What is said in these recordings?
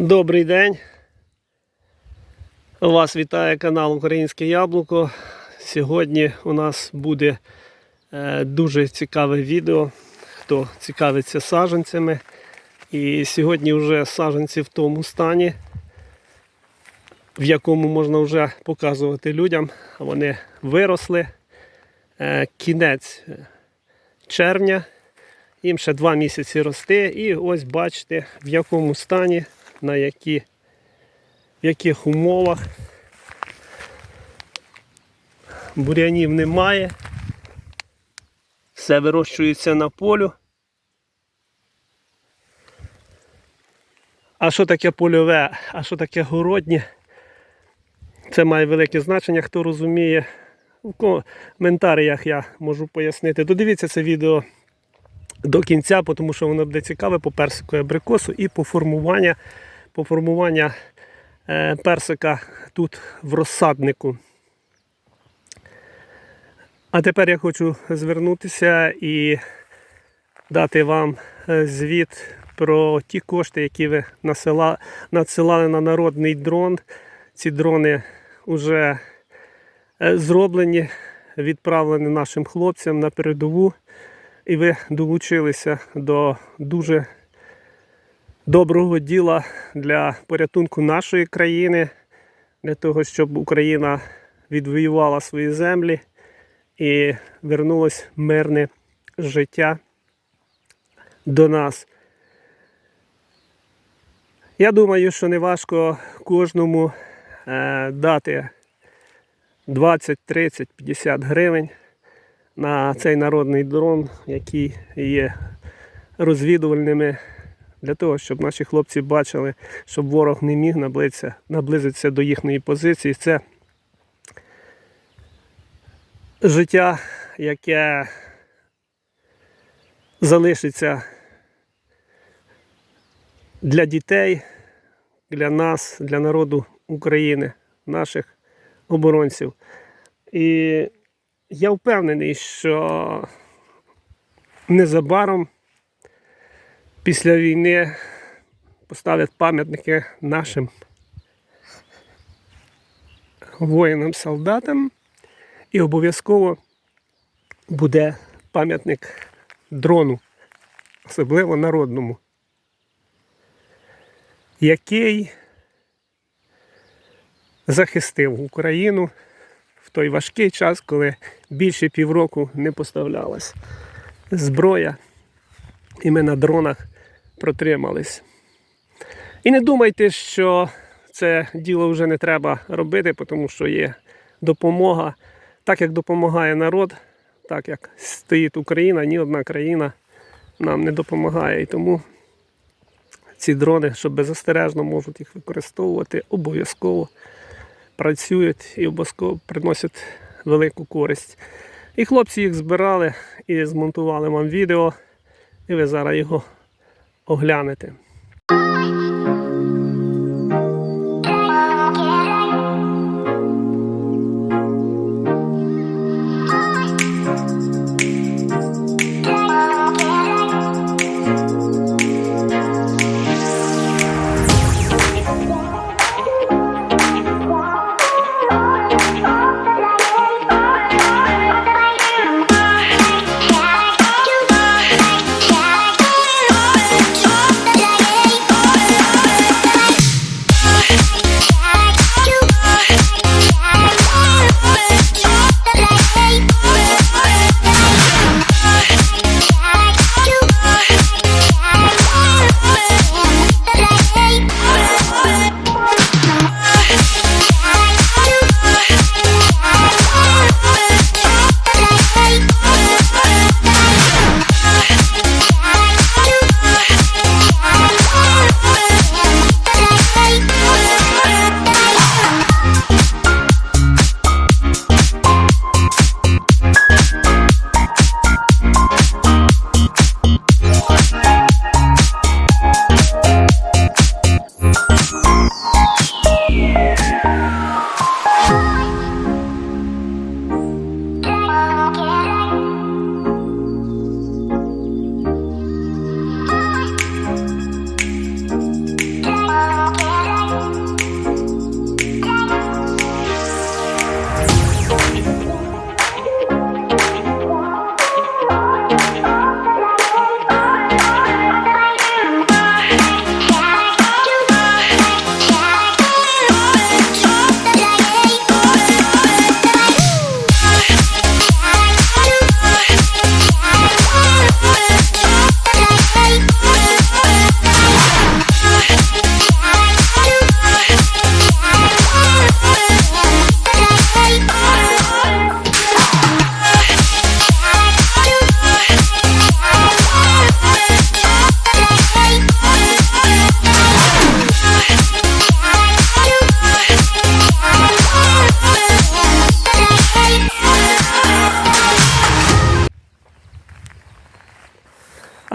Добрий день. Вас вітає канал Українське Яблуко. Сьогодні у нас буде е, дуже цікаве відео, хто цікавиться саджанцями. І сьогодні вже саджанці в тому стані, в якому можна вже показувати людям. Вони виросли. Е, Кінець червня. Їм ще два місяці рости. І ось бачите, в якому стані, на які, в яких умовах. Бурянів немає. Все вирощується на полю. А що таке польове, а що таке городнє? Це має велике значення, хто розуміє. В коментарях я можу пояснити. Додивіться це відео до кінця, тому що воно буде цікаве по персику абрикосу і по формуванню, по формуванню е, персика тут в розсаднику. А тепер я хочу звернутися і дати вам е, звіт про ті кошти, які ви надсилали на народний дрон. Ці дрони вже е, зроблені, відправлені нашим хлопцям на передову. І ви долучилися до дуже доброго діла для порятунку нашої країни, для того, щоб Україна відвоювала свої землі і вернулось мирне життя до нас. Я думаю, що не важко кожному е, дати 20, 30, 50 гривень на цей народний дрон, який є розвідувальними для того, щоб наші хлопці бачили, щоб ворог не міг наблизитися, наблизитися до їхньої позиції. Це життя, яке залишиться для дітей, для нас, для народу України, наших оборонців. І я впевнений, що незабаром після війни поставлять пам'ятники нашим воїнам-солдатам. І обов'язково буде пам'ятник дрону, особливо народному, який захистив Україну в той важкий час, коли більше півроку не поставлялась зброя, і ми на дронах протримались. І не думайте, що це діло вже не треба робити, тому що є допомога. Так як допомагає народ, так як стоїть Україна, ні одна країна нам не допомагає. І тому ці дрони, що беззастережно можуть їх використовувати, обов'язково працюють і обов'язково приносять велику користь. І хлопці їх збирали і змонтували вам відео, і ви зараз його оглянете.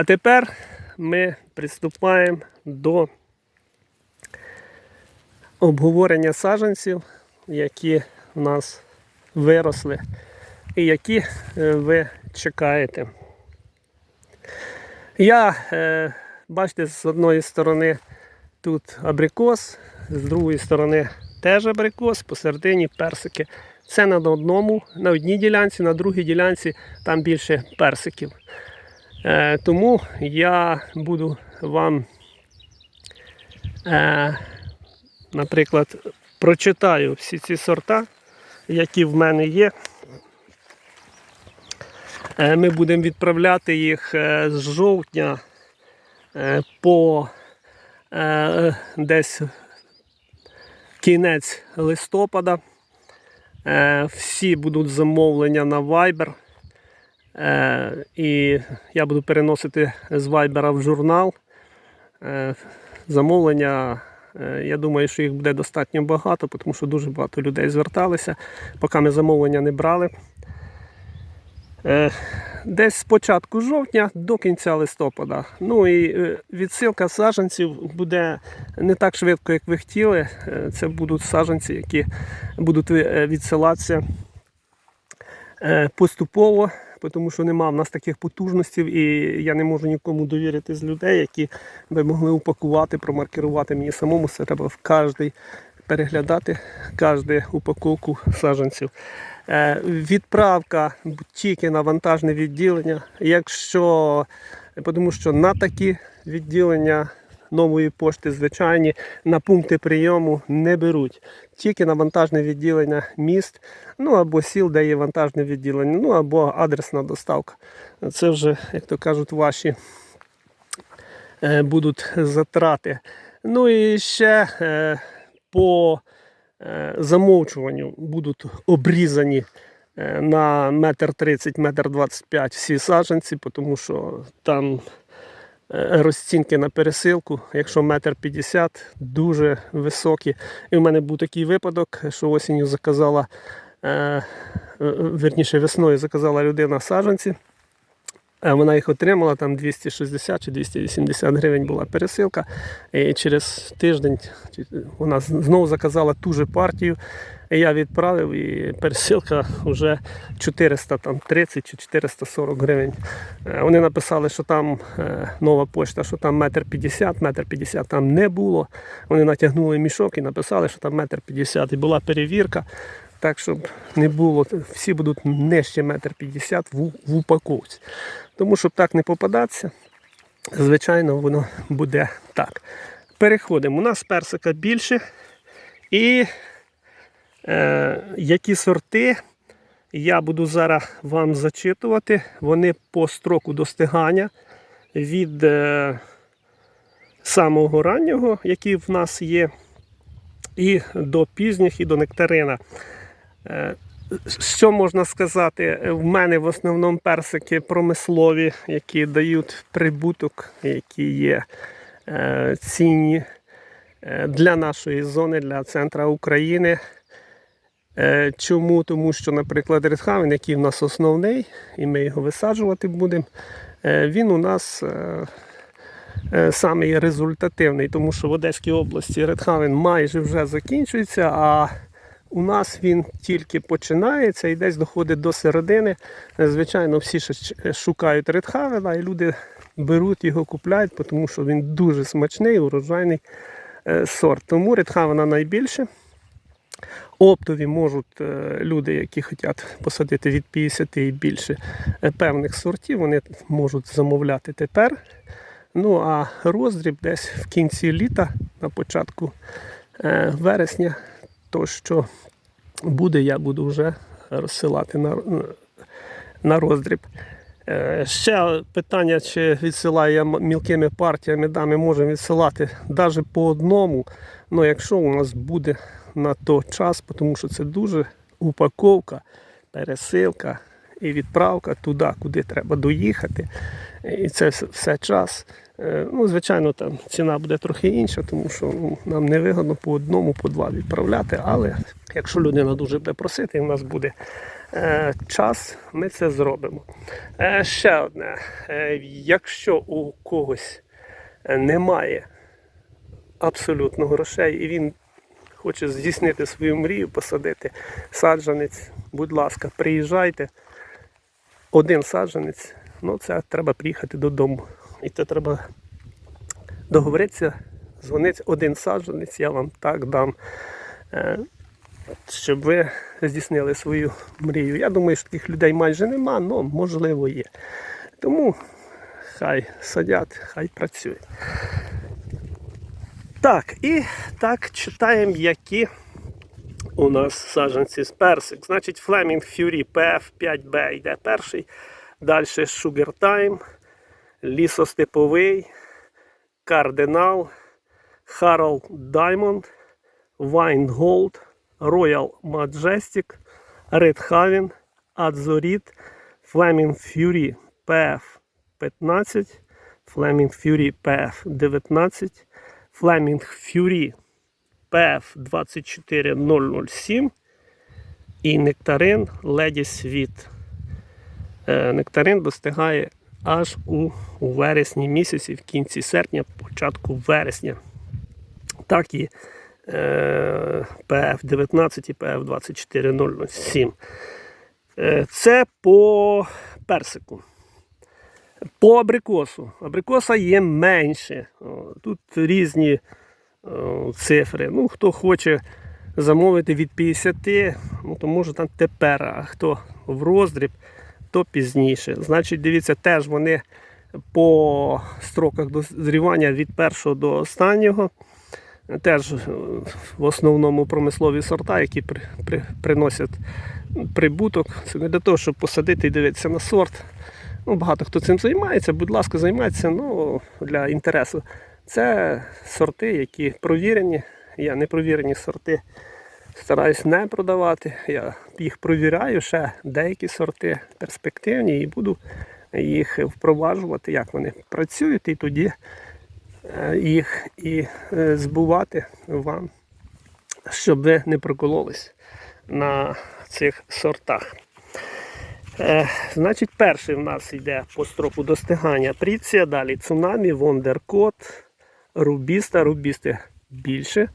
А тепер ми приступаємо до обговорення саджанців, які в нас виросли і які е, ви чекаєте. Я, е, бачите, з одної сторони тут абрикос, з другої сторони теж абрикос, посередині персики. Це на одному, на одній ділянці, на другій ділянці там більше персиків. Е, тому я буду вам, е, наприклад, прочитаю всі ці сорта, які в мене є. Е, Ми будемо відправляти їх з жовтня по десь кінець листопада. Всі будуть замовлення на Viber. Е, І я буду переносити з Viber в журнал. Е, Замовлення, е, я думаю, що їх буде достатньо багато, тому що дуже багато людей зверталися, поки ми замовлення не брали. Десь з початку жовтня до кінця листопада. Ну і відсилка саджанців буде не так швидко, як ви хотіли. Це будуть саджанці, які будуть відсилатися поступово, тому що нема в нас таких потужностей, і я не можу нікому довірити з людей, які би могли упакувати, промаркерувати мені самому. Це треба в кожний переглядати кожну упаковку саджанців. Е, Відправка тільки на вантажне відділення. Якщо тому що на такі відділення нової пошти звичайні на пункти прийому не беруть. Тільки на вантажне відділення міст, ну або сіл, де є вантажне відділення, ну або адресна доставка. Це вже, як то кажуть, ваші е, будуть затрати. Ну і ще е, по е, замовчуванню будуть обрізані на метр тридцять, метр двадцять п'ять всі саджанці, тому що там розцінки на пересилку, якщо метр п'ятдесят, дуже високі. І в мене був такий випадок, що осінню заказала, е, верніше весною заказала людина саджанці. Е, Вона їх отримала, там 260 чи 280 гривень була пересилка. І через тиждень вона знову заказала ту же партію. І я відправив, і пересилка вже 430 чи 440 гривень. Е, Вони написали, що там е, нова почта, що там метр 50, метр 50 там не було. Вони натягнули мішок і написали, що там метр 50. І була перевірка. Так, щоб не було, всі будуть нижче метр 50 в, в упаковці. Тому щоб так не попадатися, звичайно, воно буде так. Переходимо. У нас персика більше. І е, які сорти я буду зараз вам зачитувати. Вони по строку достигання від е, самого раннього, який в нас є, і до пізніх, і до нектарина. Е, що можна сказати? В мене в основному персики промислові, які дають прибуток, які є е, цінні е, для нашої зони, для центра України. Е, Чому? Тому що, наприклад, редхавен, який в нас основний, і ми його висаджувати будемо, він у нас самий результативний, тому що в Одеській області редхавен майже вже закінчується, а у нас він тільки починається і десь доходить до середини. Звичайно, всі ще шукають редхавена, і люди беруть його, купляють, тому що він дуже смачний, урожайний е, сорт. Тому редхавена найбільше. Оптові можуть е, люди, які хочуть посадити від 50 і більше е, певних сортів, вони можуть замовляти тепер. Ну а роздріб десь в кінці літа, на початку вересня, то що буде, я буду вже розсилати на, на роздріб. Е, Ще питання, чи відсилаю я мілкими партіями, да, ми можемо відсилати навіть по одному. Ну, якщо у нас буде на то час, тому що це дуже упаковка, пересилка і відправка туди, куди треба доїхати. І це все- час. Е, Ну, звичайно, там ціна буде трохи інша, тому що ну, нам не вигодно по одному, по два відправляти. Але якщо людина дуже буде просити, у нас буде е, час ми це зробимо. Е, ще одне. Е, якщо у когось немає абсолютно грошей і він хоче здійснити свою мрію, посадити саджанець, будь ласка, приїжджайте. Один саджанець, ну це треба приїхати додому. І це треба договоритися, дзвонить один саджанець, я вам так дам, е, щоб ви здійснили свою мрію. Я думаю, що таких людей майже нема, але можливо є. Тому хай садять, хай працюють. Так, і так читаємо, які у нас саджанці з персик. Значить, Fleming Fury PF5B йде перший. Далі Sugar Time, лісостеповий, Кардинал, Harold Diamond, Wine Gold, Royal Majestic, Red Haven, Adzorit, Fleming Fury PF15, Fleming Fury PF19, Fleming Fury PF24007 і нектарин Леді Світ. Е, Нектарин достигає аж у, у вересні місяці, в кінці серпня, початку вересня. Так і е, PF19 і PF24007. Е, це по персику. По абрикосу. Абрикоса є менше. Тут різні цифри. Ну, хто хоче замовити від 50, ну, то може там тепер, а хто в роздріб, то пізніше. Значить, дивіться, теж вони по строках дозрівання від першого до останнього. Теж е, в основному промислові сорта, які при, при, приносять прибуток. Це не для того, щоб посадити і дивитися на сорт. Ну, багато хто цим займається, будь ласка, займайтеся ну, для інтересу. Це сорти, які провірені. Я непровірені сорти стараюсь не продавати. Я їх провіряю, ще деякі сорти перспективні і буду їх впроваджувати, як вони працюють, і тоді е, їх і е, збувати вам, щоб ви не прокололись на цих сортах. Е, значить, перший в нас йде по строку достигання Пріція, далі цунамі, Вондеркот, Рубіста, Рубісти більше.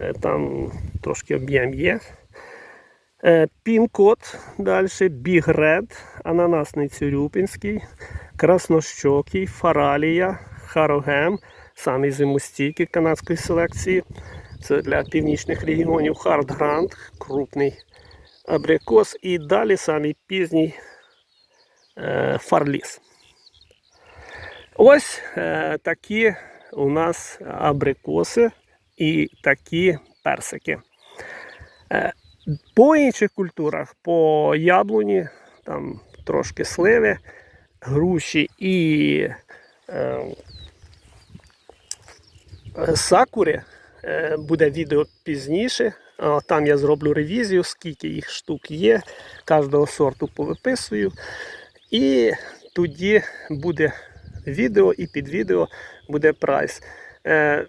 Е, там трошки об'єм є. Е, Пін-код, далі Біг Ред, ананасний Цюрюпінський, Краснощокий, Фаралія, Харогем, самий зимостійкий канадської селекції. Це для північних регіонів Грант, крупний абрикос і далі самий пізній е, фарліс. Ось такі у нас абрикоси і такі персики. Е, по інших культурах, по яблуні, там трошки сливи, груші і е, сакури. Е, буде відео пізніше. Там я зроблю ревізію, скільки їх штук є, кожного сорту повиписую. І тоді буде відео і під відео буде прайс. Е,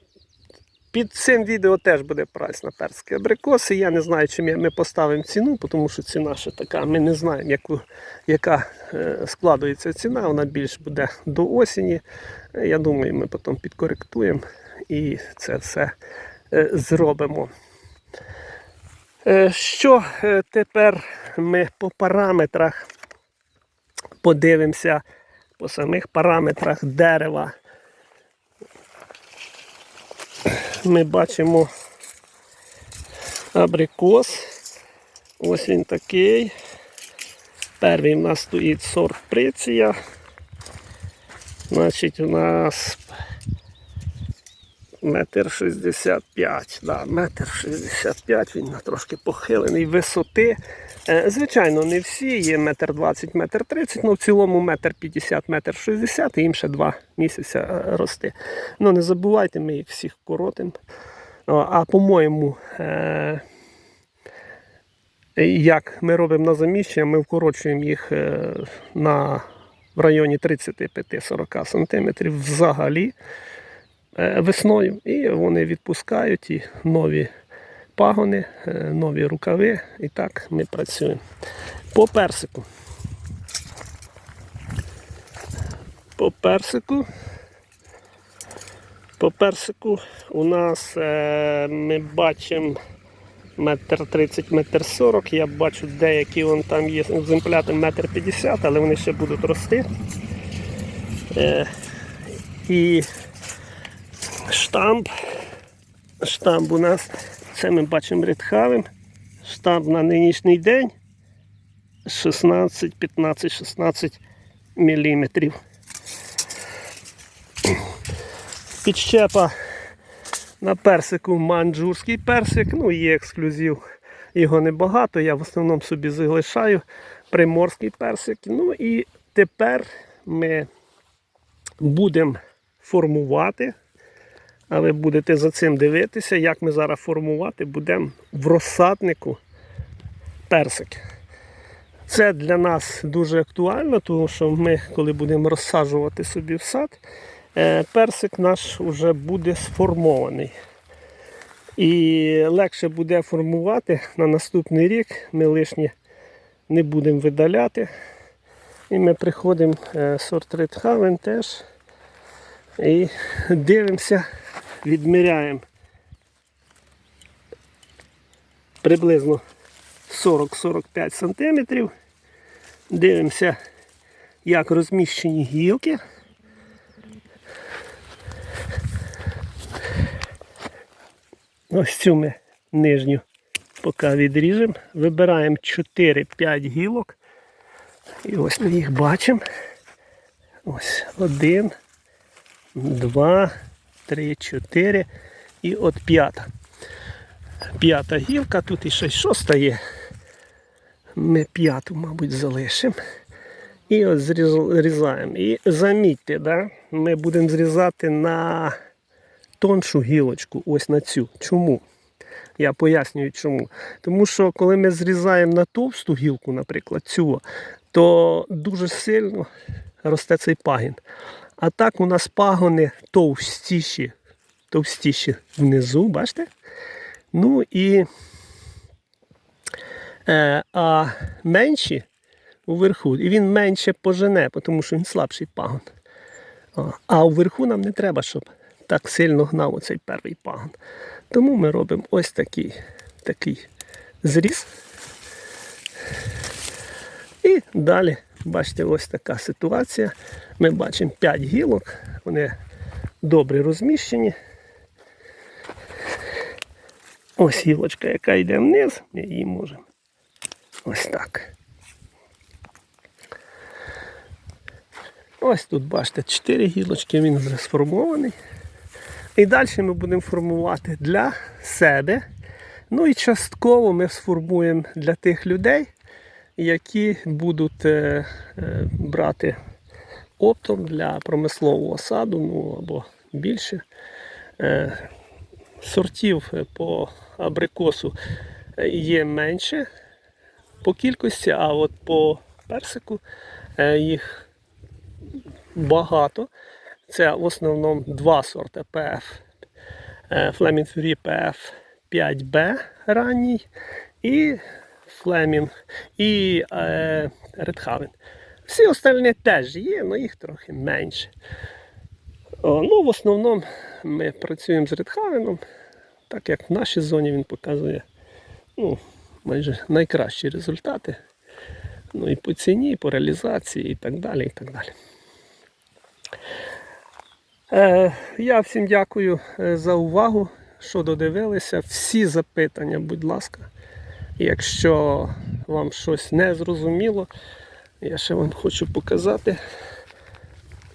Під цим відео теж буде прайс на перські абрикоси. Я не знаю, чи ми поставимо ціну, тому що ціна ще така. Ми не знаємо, яку, яка е, складується ціна. Вона більш буде до осені. Е, Я думаю, ми потім підкоректуємо і це все зробимо. Що тепер ми по параметрах подивимося по самих параметрах дерева. Ми бачимо абрикос. Ось він такий. Перший в нас стоїть сорт приція. Значить, у нас метр шістдесят п'ять. Да, метр шістдесят п'ять, він трошки похилений висоти. Е, Звичайно, не всі, є метр двадцять, метр тридцять, але в цілому метр п'ятдесят, метр шістдесят, і їм ще два місяці е, рости. Ну не забувайте, ми їх всіх коротимо. А по-моєму, е, як ми робимо на заміщення, ми вкорочуємо їх на в районі 35-40 см взагалі весною. І вони відпускають і нові пагони, е, нові рукави. І так ми працюємо. По персику. По персику. По персику у нас е, ми бачимо метр 30, метр 40. Я бачу деякі вон там є екземпляри метр 50, але вони ще будуть рости. Е, і штамп. Штамп у нас, це ми бачимо редхавим. Штамп на нинішній день 16, 15, 16 міліметрів. Підщепа на персику манджурський персик, ну є ексклюзив, його небагато, я в основному собі залишаю приморський персик. Ну і тепер ми будемо формувати, а ви будете за цим дивитися, як ми зараз формувати будемо в розсаднику персик. Це для нас дуже актуально, тому що ми, коли будемо розсаджувати собі в сад, е, персик наш вже буде сформований. І легше буде формувати на наступний рік. Ми лишнє не будемо видаляти. І ми приходимо е, сорт Редхавен теж. І дивимося, відміряємо приблизно 40-45 см. Дивимося, як розміщені гілки. Ось цю ми нижню поки відріжемо. Вибираємо 4-5 гілок. І ось ми їх бачимо. Ось один, два, три, чотири і от п'ята. П'ята гілка, тут і ще шоста є. Ми п'яту, мабуть, залишимо. І от зрізаємо. І замітьте, да? ми будемо зрізати на тоншу гілочку, ось на цю. Чому? Я пояснюю чому. Тому що коли ми зрізаємо на товсту гілку, наприклад, цю, то дуже сильно росте цей пагін. А так у нас пагони товстіші, товстіші внизу, бачите? Ну і е, а менші уверху. І він менше пожене, тому що він слабший пагон. А, вверху нам не треба, щоб так сильно гнав оцей перший пагон. Тому ми робимо ось такий, такий зріз. І далі, бачите, ось така ситуація. Ми бачимо 5 гілок, вони добре розміщені. Ось гілочка, яка йде вниз, ми її можемо ось так. Ось тут, бачите, 4 гілочки, він вже сформований. І далі ми будемо формувати для себе. Ну і частково ми сформуємо для тих людей, які будуть е, е, брати оптом для промислового саду, ну або більше. Е, сортів по абрикосу є менше по кількості, а от по персику їх багато. Це в основному два сорти PF. Fleming Fury PF 5B ранній і Fleming і е, Redhaven. Всі остальні теж є, але їх трохи менше. Ну, В основному ми працюємо з Редхавеном, так як в нашій зоні він показує ну, майже найкращі результати. Ну і по ціні, і по реалізації і так далі. і так далі. Е, я всім дякую е, за увагу, що додивилися. Всі запитання, будь ласка. Якщо вам щось не зрозуміло, я ще вам хочу показати,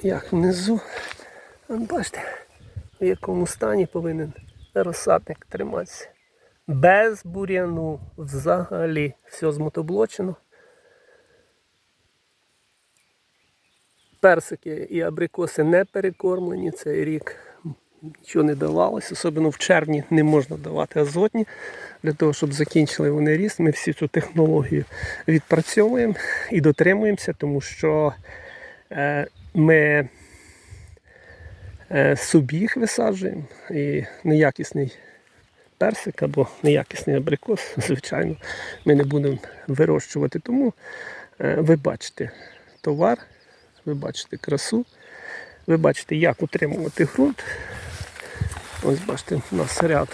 як внизу. От бачите, в якому стані повинен розсадник триматися. Без бур'яну взагалі все змотоблочено. Персики і абрикоси не перекормлені цей рік. Нічого не давалося, особливо в червні не можна давати азотні. Для того, щоб закінчили вони ріст, ми всю цю технологію відпрацьовуємо і дотримуємося, тому що е, ми е, собі їх висаджуємо і неякісний персик або неякісний абрикос, звичайно, ми не будемо вирощувати. Тому е, ви бачите товар, ви бачите красу, ви бачите, як утримувати ґрунт. Ось бачите, у нас ряд.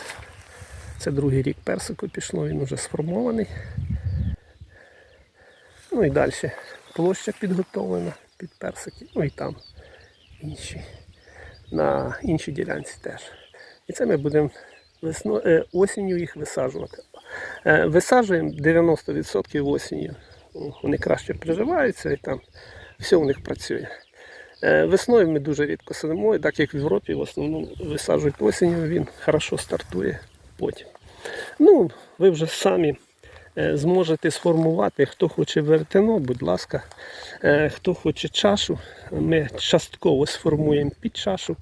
Це другий рік персику пішло, він вже сформований. Ну і далі площа підготовлена під персики, ну і там інші. На іншій ділянці теж. І це ми будемо весно, е, осінню їх висаджувати. Е, висаджуємо 90% осінню. Вони краще приживаються і там все у них працює. Е, Весною ми дуже рідко сидимо, і так як в Європі в основному висаджують осінню, він хорошо стартує потім. Ну, ви вже самі е, зможете сформувати, хто хоче вертено, будь ласка, Е, хто хоче чашу, ми частково сформуємо під чашу.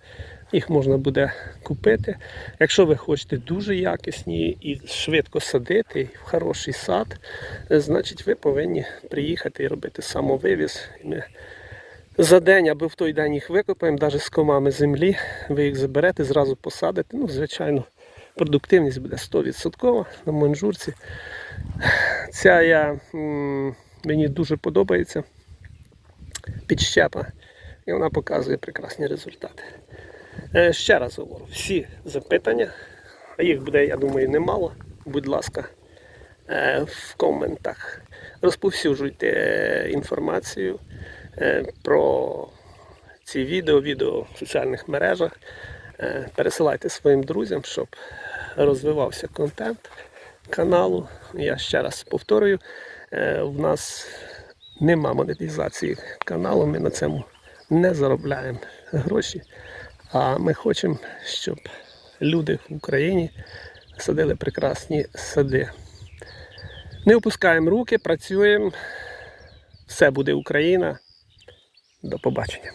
Їх можна буде купити. Якщо ви хочете дуже якісні і швидко садити, в хороший сад, значить ви повинні приїхати і робити самовивіз. Ми за день або в той день їх викопаємо, навіть з комами землі. Ви їх заберете, зразу посадите. Ну, звичайно, продуктивність буде 100% на манжурці. Ця я, мені дуже подобається підщепа. І вона показує прекрасні результати. Е, Ще раз говорю, всі запитання, а їх буде, я думаю, немало. Будь ласка, е, в коментах розповсюджуйте е, інформацію про ці відео, відео в соціальних мережах. Е, Пересилайте своїм друзям, щоб розвивався контент каналу. Я ще раз повторюю, е, в нас нема монетизації каналу, ми на цьому не заробляємо гроші. А ми хочемо, щоб люди в Україні садили прекрасні сади. Не опускаємо руки, працюємо. Все буде Україна. До побачення.